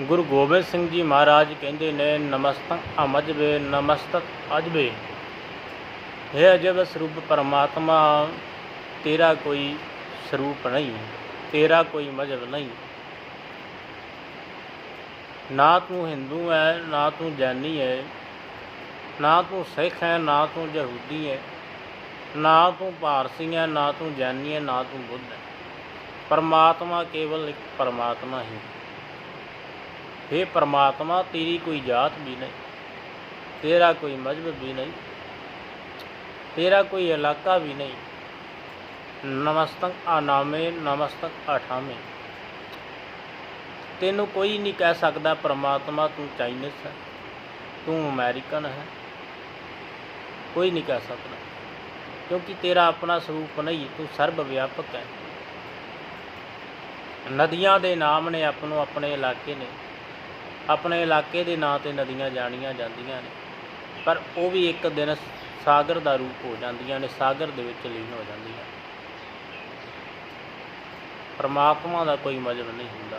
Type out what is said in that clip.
ਗੁਰੂ ਗੋਬਿੰਦ ਸਿੰਘ ਜੀ ਮਹਾਰਾਜ ਕਹਿੰਦੇ ਨੇ, ਨਮਸਤੰ ਅਮਜਬੇ ਨਮਸਤਕ ਅਜਬੇ ਹੈ ਅਜਬ ਸਰੂਪ ਪਰਮਾਤਮਾ, ਤੇਰਾ ਕੋਈ ਸਰੂਪ ਨਹੀਂ, ਤੇਰਾ ਕੋਈ ਮਜਬ ਨਹੀਂ। ਨਾ ਤੂੰ ਹਿੰਦੂ ਹੈ ਨਾ ਤੂੰ ਜੈਨੀ ਹੈ ਨਾ ਤੂੰ ਸਿੱਖ ਹੈ ਨਾ ਤੂੰ ਯਹੂਦੀ ਹੈ ਨਾ ਤੂੰ ਪਾਰਸੀ ਹੈ ਨਾ ਤੂੰ ਜੈਨੀ ਹੈ ਨਾ ਤੂੰ ਬੁੱਧ ਹੈ ਪਰਮਾਤਮਾ ਕੇਵਲ ਇੱਕ ਪਰਮਾਤਮਾ ਹੀ। हे ਪਰਮਾਤਮਾ, ਤੇਰੀ ਕੋਈ ਜਾਤ ਵੀ ਨਹੀਂ, ਤੇਰਾ ਕੋਈ ਮਜ਼ਹਬ ਵੀ ਨਹੀਂ, ਤੇਰਾ ਕੋਈ ਇਲਾਕਾ ਵੀ ਨਹੀਂ। ਨਮਸਤਕ ਆਨਾਮੇ ਨਮਸਤਕ ਆਠਾਮੇ ਤੈਨੂੰ ਕੋਈ ਨਹੀਂ ਕਹਿ ਸਕਦਾ, ਪਰਮਾਤਮਾ, ਤੂੰ ਚਾਈਨੀਸ ਹੈ, ਤੂੰ ਅਮਰੀਕਨ ਹੈ। ਕੋਈ ਨਹੀਂ ਕਹਿ ਸਕਦਾ, ਕਿਉਂਕਿ ਤੇਰਾ ਆਪਣਾ ਸਰੂਪ ਨਹੀਂ, ਤੂੰ ਸਰਬ ਵਿਆਪਕ ਹੈ। ਨਦੀਆਂ ਦੇ ਨਾਮ ਨੇ ਆਪ ਨੂੰ ਆਪਣੇ ਇਲਾਕੇ ਨੇ ਆਪਣੇ ਇਲਾਕੇ ਦੇ ਨਾਂ ਤੇ ਨਦੀਆਂ ਜਾਣੀਆਂ ਜਾਂਦੀਆਂ ਨੇ। ਪਰ ਉਹ ਵੀ ਇੱਕ ਦਿਨ ਸਾਗਰ ਦਾ ਰੂਪ ਹੋ ਜਾਂਦੀਆਂ ਨੇ, ਸਾਗਰ ਦੇ ਵਿੱਚ ਲੀਨ ਹੋ ਜਾਂਦੀਆਂ ਪਰਮਾਤਮਾ ਦਾ ਕੋਈ ਮਜਬ ਨਹੀਂ ਹੁੰਦਾ।